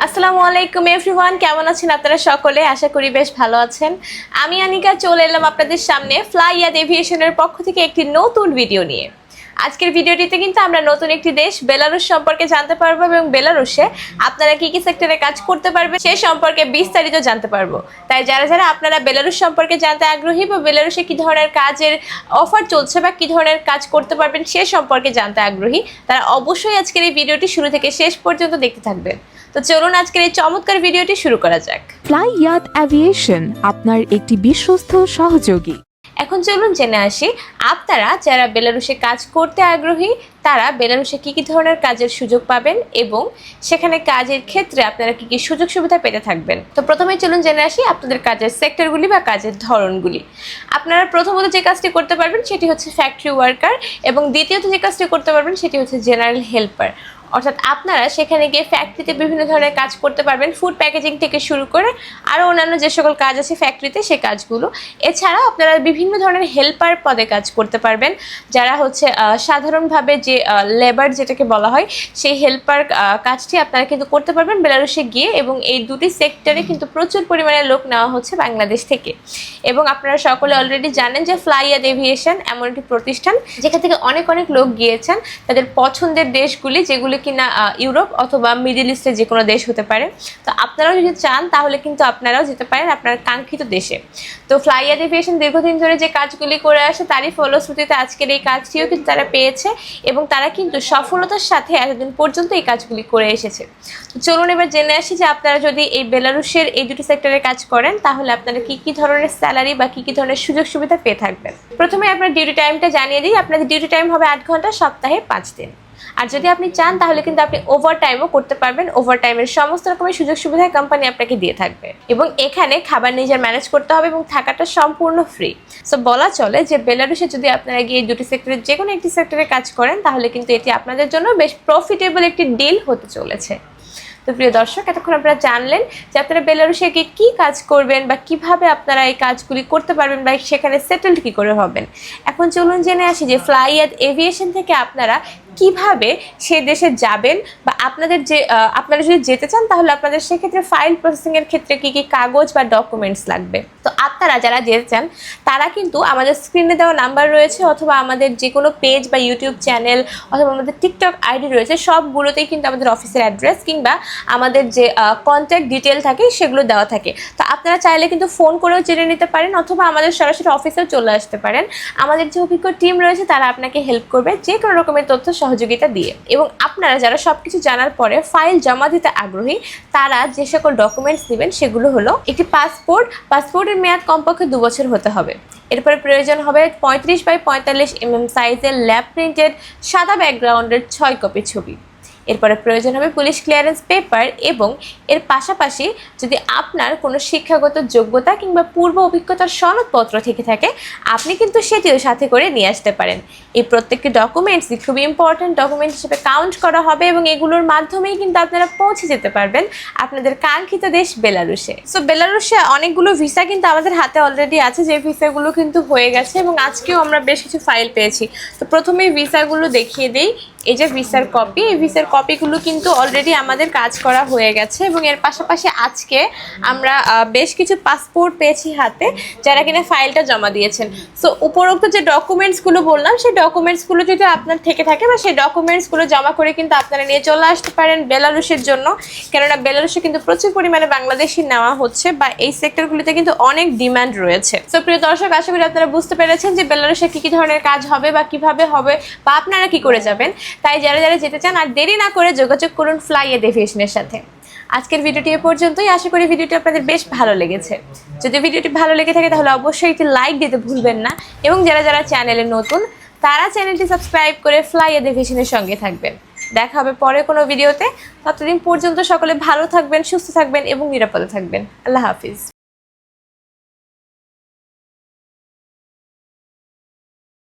আসসালামু আলাইকুম এভরিওয়ান, কেমন আছেন আপনারা সকলে? আশা করি বেশ ভালো আছেন। আমি আনিকা, চলে এলাম আপনাদের সামনে ফ্লাই ইয়াদ এভিয়েশনের পক্ষ থেকে একটি নতুন ভিডিও নিয়ে। আজকের ভিডিওটিতে কিন্তু আমরা নতুন একটি দেশ, বেলারুশ সম্পর্কে জানতে পারব এবং বেলারুশে আপনারা কি কি সেক্টরে কাজ করতে পারবেন সে সম্পর্কে বিস্তারিত জানতে পারব। তাই যারা যারা আপনারা বেলারুশ সম্পর্কে জানতে আগ্রহী বা বেলারুশে কি ধরনের কাজের অফার চলছে বা কি ধরনের কাজ করতে পারবেন সে সম্পর্কে জানতে আগ্রহী, তারা অবশ্যই আজকের এই ভিডিওটি শুরু থেকে শেষ পর্যন্ত দেখতে থাকবেন। তো চলুন আজকের এই চমৎকার ভিডিওটি শুরু করা যাক। ফ্লাই ইয়াত অ্যাভিয়েশন আপনার একটি বিশ্বস্ত সহযোগী। এখন চলুন জেনে আসি, আপনারা যারা বেলারুশে কাজ করতে আগ্রহী, তারা বেলারুশে কী কী ধরনের কাজের সুযোগ পাবেন এবং সেখানে কাজের ক্ষেত্রে আপনারা কী কী সুযোগ সুবিধা পেতে থাকবেন? তো প্রথমে চলুন জেনে আসি আপনাদের কাজের সেক্টরগুলি বা কাজের ধরনগুলি। আপনারা প্রথমত যে কাজটি করতে পারবেন সেটি হচ্ছে ফ্যাক্টরি ওয়ার্কার এবং দ্বিতীয়ত যে কাজটি করতে পারবেন সেটি হচ্ছে জেনারেল হেল্পার অর্থাৎ আপনারা সেখানে গিয়ে ফ্যাক্টরিতে বিভিন্ন ধরনের কাজ করতে পারবেন ফুড প্যাকেজিং থেকে শুরু করে আরও অন্যান্য যে সকল কাজ আছে ফ্যাক্টরিতে সে কাজগুলো। এছাড়াও আপনারা বিভিন্ন ধরনের হেল্পার পদে কাজ করতে পারবেন, যারা হচ্ছে সাধারণভাবে যে লেবার যেটাকে বলা হয়, সেই হেল্পার কাজটি আপনারা কিন্তু করতে পারবেন বেলারুশে গিয়ে এবং এই দুটি সেক্টরে কিন্তু প্রচুর পরিমাণে লোক নেওয়া হচ্ছে বাংলাদেশ থেকে। এবং আপনারা সকলে অলরেডি জানেন যে ফ্লাইয়াদ এভিয়েশন এমন একটি প্রতিষ্ঠান, যেখান থেকে অনেক অনেক লোক গিয়েছেন, তাদের পছন্দের দেশগুলি যেগুলি কিনা ইউরোপ অথবা মিডিল ইস্টের যে কোনো দেশ হতে পারে। তো আপনারাও যদি চান, তাহলে কিন্তু আপনারাও যেতে পারেন আপনার কাঙ্ক্ষিত দেশে। তো ফ্লাইয়াদ এভিয়েশন দীর্ঘদিন ধরে যে কাজগুলি করে আসে, তারই ফলশ্রুতিতে আজকের এই কাজটিও কিন্তু তারা পেয়েছে এবং তারা কিন্তু সফলতার সাথে এতদিন পর্যন্ত এই কাজগুলি করে এসেছে। চলুন এবার জেনে আসি যে আপনারা যদি এই বেলারুশের এই দুটি সেক্টরে কাজ করেন, তাহলে আপনারা কি কি ধরনের স্যালারি বা কি কি ধরনের সুযোগ সুবিধা পেয়ে থাকবেন? প্রথমে আপনার ডিউটি টাইমটা জানিয়ে দিই। আপনাদের ডিউটি টাইম হবে আট ঘণ্টা, সপ্তাহে পাঁচ দিন। আর যদি আপনি চান, তাহলে কিন্তু আপনি ওভার টাইমও করতে পারবেন। ওভার টাইমের সমস্ত রকমের সুযোগ সুবিধা কোম্পানি আপনাকে দিয়ে থাকবে। এবং এখানে খাবার নিজের ম্যানেজ করতে হবে এবং থাকাটা সম্পূর্ণ ফ্রি সো বলা চলে যে বেলারুশে যদি আপনারা গিয়ে দুটি সেক্টরের যে কোনো একটি সেক্টরে কাজ করেন, তাহলে কিন্তু এটি আপনাদের জন্য বেশ প্রফিটেবল একটি ডিল হতে চলেছে। তো প্রিয় দর্শক, এতক্ষণ আপনারা জানলেন যে, আপনারা বেলারুশে গিয়ে কী কাজ করবেন বা কীভাবে আপনারা এই কাজগুলি করতে পারবেন বা সেখানে সেটেলড কী করে হবেন। এখন চলুন জেনে আসি যে ফ্লাইয়াদ এভিয়েশন থেকে আপনারা কীভাবে সেই দেশে যাবেন বা আপনাদের যে আপনারা যদি যেতে চান তাহলে আপনাদের সেক্ষেত্রে ফাইল প্রসেসিংয়ের ক্ষেত্রে কী কী কাগজ বা ডকুমেন্টস লাগবে? তো আপনারা যারা যেতে চান, তারা কিন্তু আমাদের স্ক্রিনে দেওয়া নাম্বার রয়েছে অথবা আমাদের যে কোনো পেজ বা ইউটিউব চ্যানেল অথবা আমাদের টিকটক আইডি রয়েছে, সবগুলোতেই কিন্তু আমাদের অফিসের অ্যাড্রেস কিংবা আমাদের যে কন্ট্যাক্ট ডিটেল থাকে সেগুলো দেওয়া থাকে। তো আপনারা চাইলে কিন্তু ফোন করেও জেনে নিতে পারেন অথবা আমাদের সরাসরি অফিসেও চলে আসতে পারেন। আমাদের যে অভিজ্ঞ টিম রয়েছে তারা আপনাকে হেল্প করবে যে কোনো রকমের তথ্য সহযোগিতা দিয়ে। এবং আপনারা যারা সব কিছু জানার পরে ফাইল জমা দিতে আগ্রহী, তারা যে সকল ডকুমেন্টস নেবেন সেগুলো হলো একটি পাসপোর্ট পাসপোর্টের মেয়াদ কমপক্ষে দু বছর হতে হবে। এরপরে প্রয়োজন হবে পঁয়ত্রিশ বাই পঁয়তাল্লিশ এমএম সাইজের ল্যাব প্রিন্টেড সাদা ব্যাকগ্রাউন্ডের ছয় কপি ছবি। এরপরে প্রয়োজন হবে পুলিশ ক্লিয়ারেন্স পেপার এবং এর পাশাপাশি যদি আপনার কোনো শিক্ষাগত যোগ্যতা কিংবা পূর্ব অভিজ্ঞতার সনদপত্র থেকে থাকে, আপনি কিন্তু সেটিও সাথে করে নিয়ে আসতে পারেন। এই প্রত্যেকটি ডকুমেন্টসই খুবই ইম্পর্ট্যান্ট ডকুমেন্ট হিসেবে কাউন্ট করা হবে এবং এগুলোর মাধ্যমেই কিন্তু আপনারা পৌঁছে যেতে পারবেন আপনাদের কাঙ্ক্ষিত দেশ বেলারুসে সো বেলারুসে অনেকগুলো ভিসা কিন্তু আমাদের হাতে অলরেডি আছে, যে ভিসাগুলো কিন্তু হয়ে গেছে এবং আজকেও আমরা বেশ কিছু ফাইল পেয়েছি। তো প্রথমেই ভিসাগুলো দেখিয়ে দিই। এই যে ভিসার কপি, এই ভিসার কপিগুলো কিন্তু অলরেডি আমাদের কাজ করা হয়ে গেছে এবং এর পাশাপাশি আজকে আমরা বেশ কিছু পাসপোর্ট পেয়েছি হাতে যারা কিনা ফাইলটা জমা দিয়েছেন। সো উপরোক্ত যে ডকুমেন্টসগুলো বললাম, সেই ডকুমেন্টসগুলো যদি আপনার থেকে থাকে বা সেই ডকুমেন্টসগুলো জমা করে কিন্তু আপনারা নিয়ে চলে আসতে পারেন বেলারুশের জন্য। কেননা বেলারুশে কিন্তু প্রচুর পরিমাণে বাংলাদেশি নেওয়া হচ্ছে বা এই সেক্টরগুলিতে কিন্তু অনেক ডিমান্ড রয়েছে। সো প্রিয় দর্শক, আশা করি আপনারা বুঝতে পেরেছেন যে বেলারুশে কী কী ধরনের কাজ হবে বা কীভাবে হবে বা আপনারা কি করে যাবেন। তাই যারা যারা যেতে চান আর দেরি না করে যোগাযোগ করুন ফ্লাই এড এভিয়েশনের সাথে। আজকের ভিডিওটি এ পর্যন্তই। আশা করি ভিডিওটি আপনাদের বেশ ভালো লেগেছে। যদি ভিডিওটি ভালো লেগে থাকে তাহলে অবশ্যই একটি লাইক দিতে ভুলবেন না এবং যারা যারা চ্যানেলে নতুন, তারা চ্যানেলটি সাবস্ক্রাইব করে ফ্লাই এড এভিয়েশনের সঙ্গে থাকবেন। দেখা হবে পরে কোনো ভিডিওতে। ততদিন পর্যন্ত সকলে ভালো থাকবেন, সুস্থ থাকবেন এবং নিরাপদে থাকবেন। আল্লাহ হাফিজ।